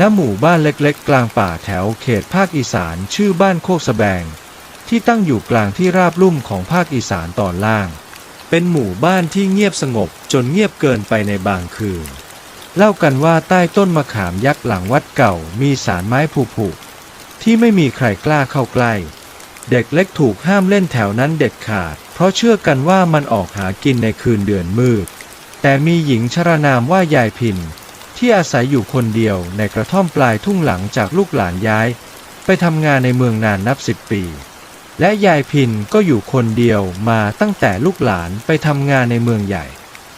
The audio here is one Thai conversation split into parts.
ณหมู่บ้านเล็กๆ กลางป่าแถวเขตภาคอีสานชื่อบ้านโคกสะแบง ที่ตั้งอยู่กลางที่ราบลุ่มของภาคอีสานตอนล่าง เป็นหมู่บ้านที่เงียบสงบจนเงียบเกินไปในบางคืน เล่ากันว่าใต้ต้นมะขามยักษ์หลังวัดเก่ามีสารไม้ผุๆที่ไม่มีใครกล้าเข้าใกล้ เด็กเล็กถูกห้ามเล่นแถวนั้นเด็ดขาด เพราะเชื่อกันว่ามันออกหากินในคืนเดือนมืด แต่มีหญิงชรานามว่ายายพิน ที่อาศัยอยู่คนเดียวในกระท่อมปลายทุ่งหลังจากลูกหลานย้าย ไปทำงานในเมืองนานนับสิบปี และยายพินก็อยู่คนเดียวมาตั้งแต่ลูกหลานไปทำงานในเมืองใหญ่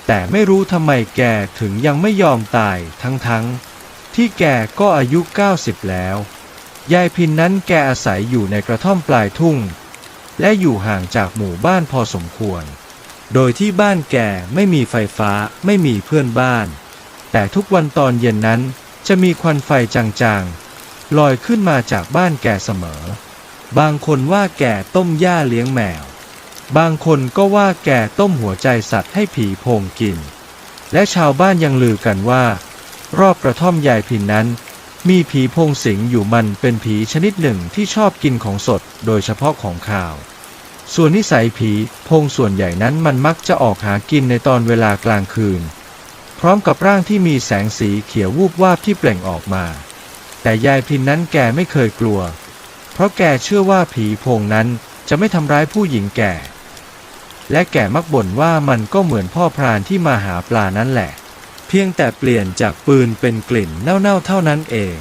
แต่ไม่รู้ทำไมแกถึงยังไม่ยอมตายทั้งๆที่แกก็อายุ 90 แล้ว ยายพินนั้นแกอาศัยอยู่ในกระท่อมปลายทุ่ง และอยู่ห่างจากหมู่บ้านพอสมควร โดยที่บ้านแกไม่มีไฟฟ้าไม่มีเพื่อนบ้าน แต่ทุกวันตอนเย็นนั้นจะมีควันไฟจางๆ ลอยขึ้นมาจากบ้านแกเสมอ บางคนว่าแกต้มหญ้าเลี้ยงแมว บางคนก็ว่าแกต้มหัวใจสัตว์ให้ผีโพงกิน และชาวบ้านยังลือกันว่า รอบกระท่อมยายพินนั้น มีผีโพงสิงอยู่มันเป็นผีชนิดหนึ่งที่ชอบกินของสดโดยเฉพาะของข่าว ส่วนนิสัยผีโพงส่วนใหญ่นั้นมันมักจะออกหากินในตอนเวลากลางคืน ร้อมกับร่างที่มีแสงสีเขียววูบวาบที่เปล่งออกมา แต่ยายพินนั้นแกไม่เคยกลัว เพราะแกเชื่อว่าผีโพงนั้นจะไม่ทำร้ายผู้หญิงแก่ และแกมักบ่นว่ามันก็เหมือนพ่อพรานที่มาหาปลานั่นแหละ เพียงแต่เปลี่ยนจากปืนเป็นกลิ่นเน่าๆเท่านั้นเอง